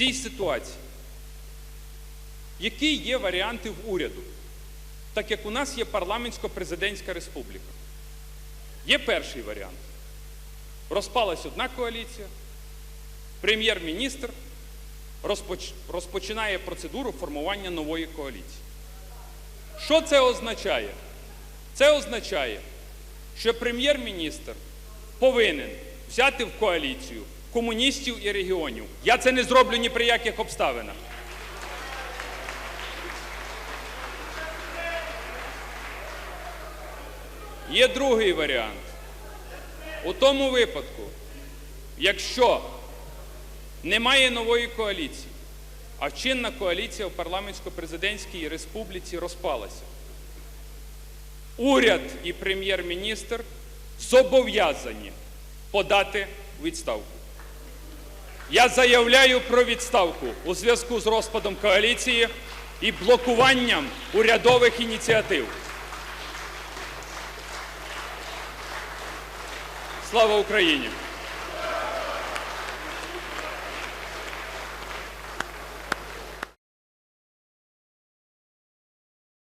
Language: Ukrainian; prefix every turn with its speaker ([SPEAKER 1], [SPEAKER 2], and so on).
[SPEAKER 1] цій ситуації, які є варіанти в уряду, так як у нас є парламентсько-президентська республіка. Є перший варіант. Розпалась одна коаліція, прем'єр-міністр розпоч... розпочинає процедуру формування нової коаліції. Що це означає? Це означає, що прем'єр-міністр повинен взяти в коаліцію комуністів і регіонів. Я це не зроблю ні при яких обставинах. Є другий варіант. У тому випадку, якщо немає нової коаліції, а чинна коаліція в парламентсько-президентській республіці розпалася, уряд і прем'єр-міністр зобов'язані подати відставку. Я заявляю про відставку у зв'язку з розпадом коаліції і блокуванням урядових ініціатив. Слава Україні!